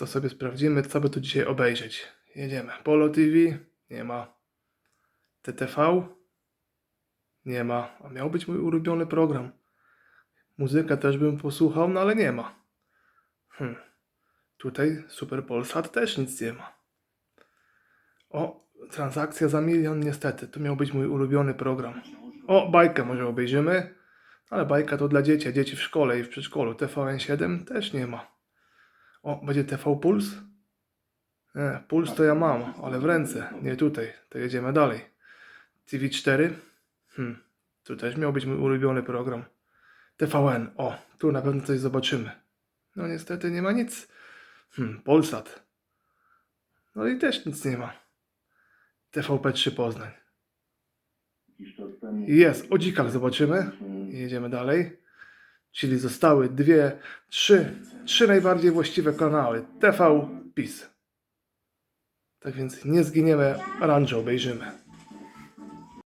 To sobie sprawdzimy, co by tu dzisiaj obejrzeć. Jedziemy. Polo TV? Nie ma. TTV? Nie ma. A miał być mój ulubiony program. Muzykę też bym posłuchał, no ale nie ma. Hm. Tutaj Super Polsat też nic nie ma. O, transakcja za milion, niestety. To miał być mój ulubiony program. O, bajkę może obejrzymy. Ale bajka to dla dzieci, dzieci w szkole i w przedszkolu. TVN7 też nie ma. O, będzie TV Puls? Nie, Puls to ja mam, ale w ręce, nie tutaj. To jedziemy dalej. TV4? Hmm, tu też miał być mój ulubiony program. TVN, o, tu na pewno coś zobaczymy. No niestety nie ma nic. Hmm, Polsat. No i też nic nie ma. TVP3 Poznań. Jest, o dzikach zobaczymy. Jedziemy dalej. Czyli zostały dwie, trzy, trzy najbardziej właściwe kanały. TV, PiS. Tak więc nie zginiemy, rancho obejrzymy.